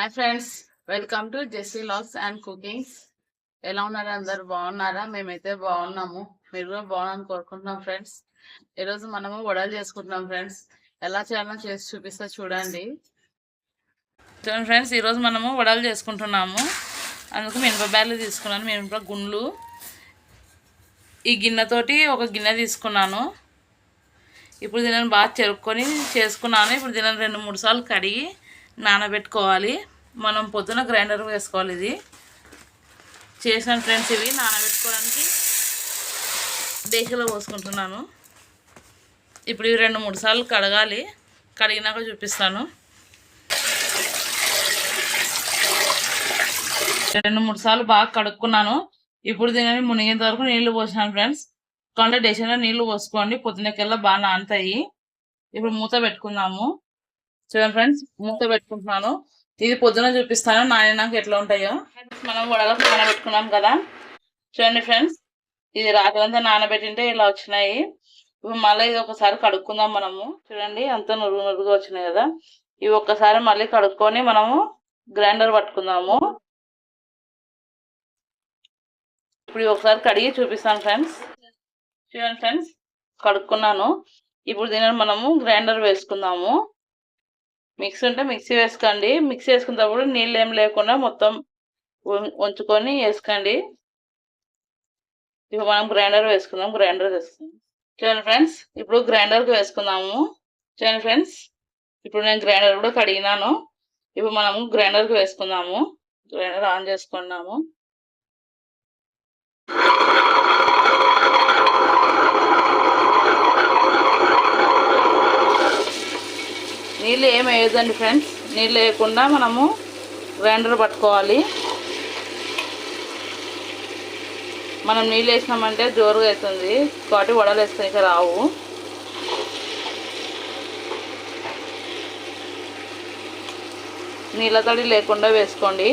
Hi friends welcome to Jessie logs and cookings ఎలా ఉన్నారు అందరు? బాగున్నారా? మేమైతే బాగున్నాము. మీరు కూడా బాగున్నాను కోరుకుంటున్నాం ఫ్రెండ్స్ ఈరోజు మనము వడలు చేసుకుంటున్నాం ఫ్రెండ్స్ ఎలా చేయాలో చేసి చూపిస్తా చూడండి. చూడండి ఫ్రెండ్స్ ఈరోజు మనము వడలు చేసుకుంటున్నాము. అందుకు మినపబ్యాలు తీసుకున్నాను. మినప గుండ్లు. ఈ గిన్నెతోటి ఒక గిన్నె తీసుకున్నాను. ఇప్పుడు దీనిని బాగా చెరుక్కొని చేసుకున్నాను. ఇప్పుడు దీనిని రెండు మూడు సార్లు కడిగి నానబెట్టుకోవాలి. మనం పొద్దున గ్రైండర్ వేసుకోవాలి ఇది. చేసిన ఫ్రెండ్స్ ఇవి నానబెట్టుకోవడానికి దేశలో పోసుకుంటున్నాను. ఇప్పుడు ఇవి రెండు మూడు సార్లు కడగాలి. కడిగినాక చూపిస్తాను. రెండు మూడు సార్లు బాగా కడుక్కున్నాను. ఇప్పుడు దీనిని మునిగేంత వరకు నీళ్ళు పోసినాను ఫ్రెండ్స్. కొండ డేషన్లో నీళ్ళు పోసుకోండి. పొద్దునకెల్లా బాగా నానుతాయి. ఇప్పుడు మూత పెట్టుకుందాము. చూడండి ఫ్రెండ్స్ మూత పెట్టుకుంటున్నాను. ఇది పొద్దున చూపిస్తాను నానినాక ఎట్లా ఉంటాయో. మనం వడలకు నానబెట్టుకున్నాం కదా. చూడండి ఫ్రెండ్స్ ఇది రాత్రంతా నానబెట్టింటే ఇలా వచ్చినాయి. ఇప్పుడు మళ్ళీ ఇది ఒకసారి కడుక్కుందాం మనము. చూడండి అంత నురుగు నురుగుగా వచ్చినాయి కదా. ఇవి ఒక్కసారి మళ్ళీ కడుక్కొని మనము గ్రైండర్ పట్టుకుందాము. ఇప్పుడు ఒకసారి కడిగి చూపిస్తాను ఫ్రెండ్స్. చూడండి ఫ్రెండ్స్ కడుక్కున్నాను. ఇప్పుడు దీనిని మనము గ్రైండర్ వేసుకుందాము. మిక్సీ ఉంటే మిక్సీ వేసుకోండి. మిక్సీ వేసుకున్నప్పుడు నీళ్ళు ఏం లేకుండా మొత్తం ఉంచుకొని వేసుకోండి. ఇప్పుడు మనం గ్రైండర్ వేసుకుందాం. గ్రైండర్ వేసుకుందాం. చూడండి ఫ్రెండ్స్ ఇప్పుడు గ్రైండర్కి వేసుకుందాము. చూడండి ఫ్రెండ్స్ ఇప్పుడు నేను గ్రైండర్ కూడా కడిగినాను. ఇప్పుడు మనము గ్రైండర్కి వేసుకుందాము. గ్రైండర్ ఆన్ చేసుకున్నాము నీళ్ళు ఏం వేయదండి ఫ్రెండ్స్. నీళ్ళు వేయకుండా మనము గ్రైండర్ పట్టుకోవాలి. మనం నీళ్ళు వేసినామంటే జోరుగా అవుతుంది కాబట్టి వడలు వేసుకొని రావు. నీళ్ళ తడి లేకుండా వేసుకోండి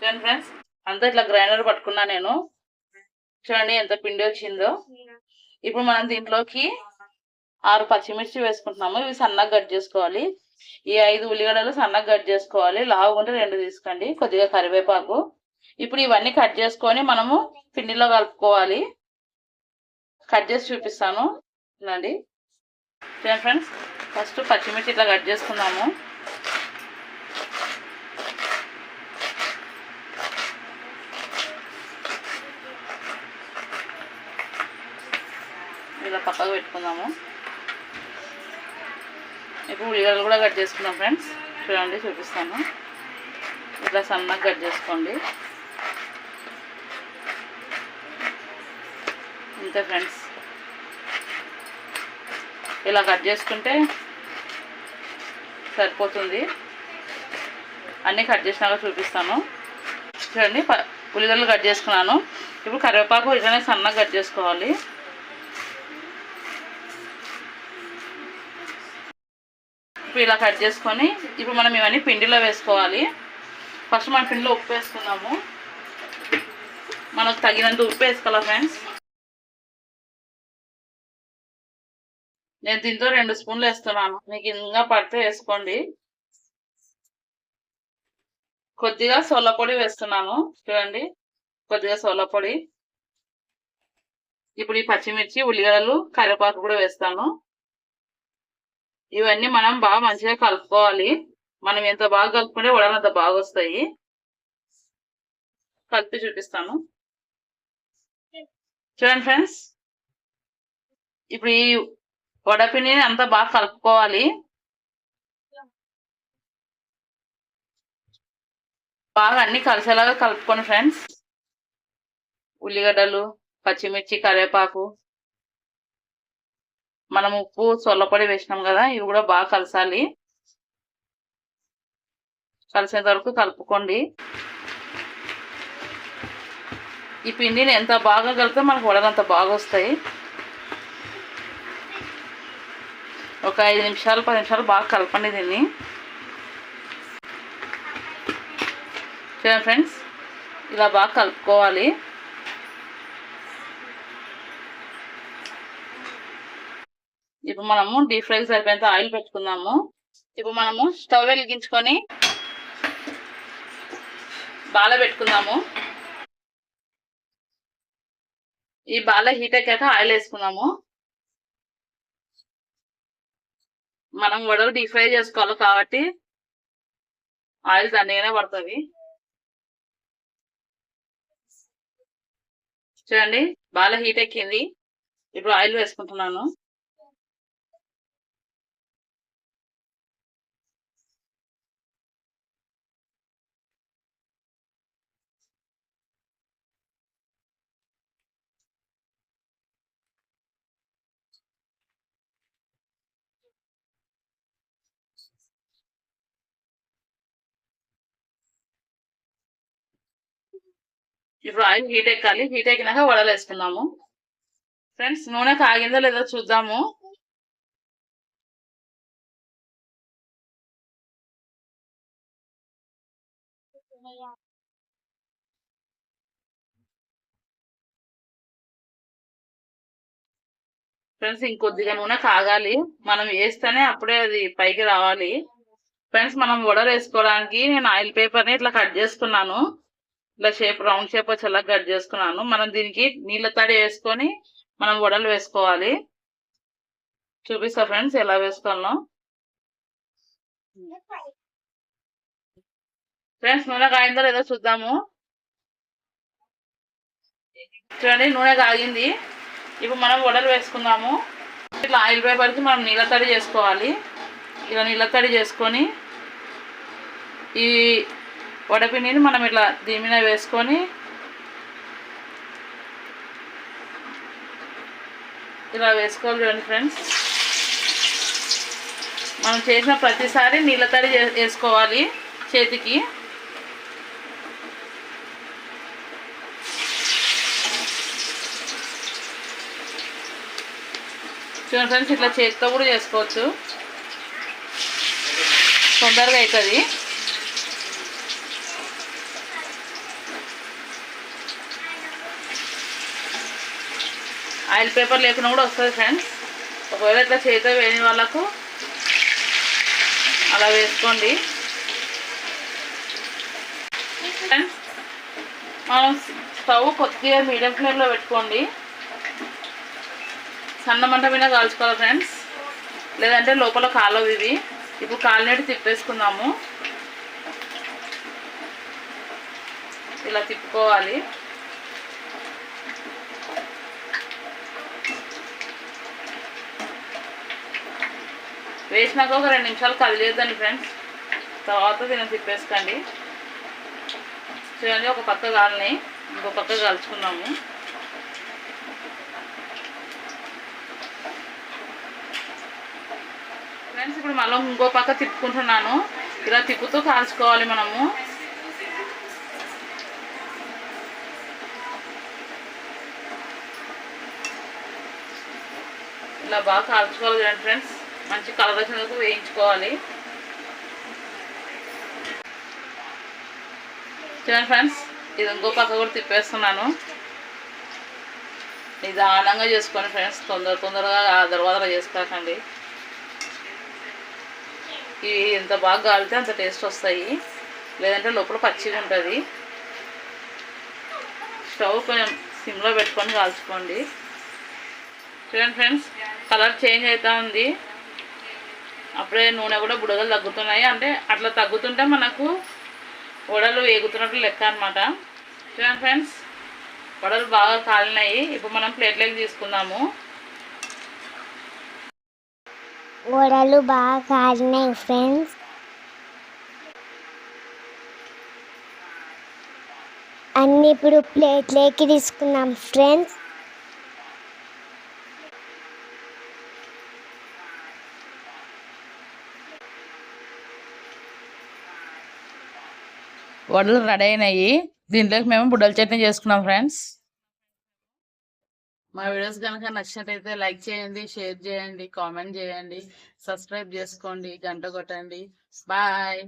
చూడండి ఫ్రెండ్స్ అంతా ఇట్లా గ్రైండర్ పట్టుకున్నా నేను. చూడండి ఎంత పిండి వచ్చిందో. ఇప్పుడు మనం దీంట్లోకి ఆరు పచ్చిమిర్చి వేసుకుంటున్నాము. ఇవి సన్నగా కట్ చేసుకోవాలి. ఈ ఐదు ఉల్లిగడ్డలు సన్నగా కట్ చేసుకోవాలి. లావు ఉంటే రెండు తీసుకోండి. కొద్దిగా కరివేపాకు. ఇప్పుడు ఇవన్నీ కట్ చేసుకొని మనము పిండిలో కలుపుకోవాలి. కట్ చేసి చూపిస్తాను. చూడండి. ఫ్రెండ్స్ ఫస్ట్ పచ్చిమిర్చి ఇట్లా కట్ చేసుకుందాము ఇలా పక్కకు పెట్టుకుందాము. ఇప్పుడు ఉల్లిగడ్డలు కూడా కట్ చేసుకున్నాం ఫ్రెండ్స్. చూడండి చూపిస్తాను. ఇట్లా సన్నగా కట్ చేసుకోండి. అంతే ఫ్రెండ్స్. ఇలా కట్ చేసుకుంటే సరిపోతుంది. అన్నీ కట్ చేసినాక చూపిస్తాను. చూడండి ప- ఉల్లిగడ్డలు కట్ చేసుకున్నాను. ఇప్పుడు కరివేపాకు ఇట్లనే సన్నగా కట్ చేసుకోవాలి. ఇప్పుడు ఇలా కట్ చేసుకొని ఇప్పుడు మనం ఇవన్నీ పిండిలో వేసుకోవాలి. ఫస్ట్ మన పిండిలో ఉప్పు వేసుకున్నాము మనకు తగినంత ఉప్పు వేసుకోవాలి ఫ్రెండ్స్? నేను దీంతో రెండు స్పూన్లు వేస్తున్నాను. మీకు ఇంకా పడితే వేసుకోండి. కొద్దిగా సోల పొడి వేస్తున్నాను. చూడండి కొద్దిగా సోల పొడి. ఇప్పుడు ఈ పచ్చిమిర్చి ఉల్లిగడ్డలు కరివేపాకు కూడా వేస్తాను. ఇవన్నీ మనం బాగా మంచిగా కలుపుకోవాలి. మనం ఎంత బాగా కలుపుకుంటే వడలు అంత బాగా వస్తాయి. కలిపి చూపిస్తాను. చూడండి ఫ్రెండ్స్. ఇప్పుడు ఈ వడపిని అంతా బాగా కలుపుకోవాలి. బాగా అన్ని కలిసేలాగా కలుపుకోండి ఫ్రెండ్స్. ఉల్లిగడ్డలు పచ్చిమిర్చి కరివేపాకు. మనం ఉప్పు సొల్లపొడి వేసినాం కదా ఇవి కూడా బాగా కలసాలి. కలిసేంత వరకు కలుపుకోండి. ఈ పిండిని ఎంత బాగా కలిపితే మనకు వడలు అంత బాగా వస్తాయి. ఒక ఐదు నిమిషాలు పది నిమిషాలు బాగా కలపండి దీన్ని. చూడండి ఫ్రెండ్స్ ఇలా బాగా కలుపుకోవాలి. ఇప్పుడు మనము డీప్ ఫ్రై సరిపోయేంత ఆయిల్ పెట్టుకుందాము. ఇప్పుడు మనము స్టవ్ వెలిగించుకొని బాల పెట్టుకుందాము. ఈ బాల హీట్ అయ్యాక ఆయిల్ వేసుకుందాము. మనం వడలు డీప్ ఫ్రై చేసుకోవాలి కాబట్టి ఆయిల్ దండిగానే పడుతుంది చూడండి బాగా హీట్ ఎక్కింది. ఇప్పుడు ఆయిల్ వేసుకుంటున్నాను. ఇప్పుడు ఆయిల్ హీట్ ఎక్కాలి. హీట్ ఎక్కినాక వడలు వేసుకుందాము. ఫ్రెండ్స్ నూనె కాగిందో లేదో చూద్దాము. ఫ్రెండ్స్ ఇంకొద్దిగా నూనె కాగాలి మనం వేస్తేనే అప్పుడే అది పైకి రావాలి. ఫ్రెండ్స్ మనం వడలు వేసుకోవడానికి నేను ఆయిల్ పేపర్ని ఇట్లా కట్ చేసుకున్నాను. ఇట్లా షేప్ రౌండ్ షేప్ వచ్చేలా కట్ చేసుకున్నాను. మనం దీనికి నీళ్ళ తడి వేసుకొని మనం వడలు వేసుకోవాలి. చూపిస్తా ఫ్రెండ్స్ ఎలా వేసుకోవాలో ఫ్రెండ్స్ నూనె కాగిందో లేదో చూద్దాము. చూడండి నూనె కాగింది. ఇప్పుడు మనం వడలు వేసుకుందాము. ఇట్లా ఆయిల్ పేపర్కి మనం నీళ్ళ తడి చేసుకోవాలి. ఇలా నీళ్ళ తడి చేసుకొని ఈ వడపిండిని మనం ఇట్లా దీమిన వేసుకొని ఇలా వేసుకోవాలి చూడండి ఫ్రెండ్స్ మనం చేసిన ప్రతిసారి నీళ్ళ తడి వేసుకోవాలి చేతికి. చూడండి ఫ్రెండ్స్ ఇట్లా చేతితో కూడా చేసుకోవచ్చు. తొందరగా అవుతుంది ఆయిల్ పేపర్ లేకుండా కూడా వస్తుంది ఫ్రెండ్స్. ఒకవేళ ఇట్లా చేతితో వేయని వాళ్ళకు అలా వేసుకోండి. ఫ్రెండ్స్ మనం స్టవ్ కొద్దిగా మీడియం ఫ్లేమ్లో పెట్టుకోండి. సన్న మంట మీద కాల్చుకోవాలి ఫ్రెండ్స్. లేదంటే లోపల కాలవు ఇవి. ఇప్పుడు కాలినీటి తిప్పేసుకుందాము. ఇలా తిప్పుకోవాలి. వేసినాక ఒక రెండు నిమిషాలు కదిలేద్దండి ఫ్రెండ్స్ తర్వాత దీన్ని తిప్పేసుకోండి. చూడండి ఒక పక్క కాలని ఇంకో పక్క కాల్చుకున్నాము. ఫ్రెండ్స్ ఇప్పుడు మళ్ళీ ఇంకో పక్క తిప్పుకుంటున్నాను. ఇలా తిప్పుతూ కాల్చుకోవాలి మనము. ఇలా బాగా కాల్చుకోవాలి చూడండి ఫ్రెండ్స్ మంచి కలర్ వచ్చినందుకు వేయించుకోవాలి. చూడండి ఫ్రెండ్స్ ఇది ఇంకో పక్క కూడా తిప్పేస్తున్నాను. నిదానంగా చేసుకోండి ఫ్రెండ్స్ తొందర తొందరగా తర్వాత చేసుకోకండి. ఇవి ఎంత బాగా కాలితే అంత టేస్ట్ వస్తాయి. లేదంటే లోపల పచ్చిగా ఉంటుంది. స్టవ్ కొంచెం సిమ్లో పెట్టుకొని కాల్చుకోండి. చూడండి ఫ్రెండ్స్ కలర్ చేంజ్ అవుతూ ఉంది. అప్పుడే నూనె కూడా బుడగలు తగ్గుతున్నాయి. అంటే అట్లా తగ్గుతుంటే మనకు వడలు వేగుతున్నట్టు లెక్క అనమాట చూడండి ఫ్రెండ్స్ వడలు బాగా కాలినాయి. ఇప్పుడు మనం ప్లేట్లోకి తీసుకుందాము. వడలు బాగా కాలినాయి ఫ్రెండ్స్. అన్ని ఇప్పుడు ప్లేట్లోకి తీసుకున్నాం ఫ్రెండ్స్. వడలు రెడీ అయినాయి. దీంట్లోకి మేము బుడ్డల చట్నీ చేసుకున్నాం ఫ్రెండ్స్. మా వీడియోస్ కనుక నచ్చినట్టయితే లైక్ చేయండి షేర్ చేయండి కామెంట్ చేయండి సబ్స్క్రైబ్ చేసుకోండి గంట కొట్టండి. బాయ్.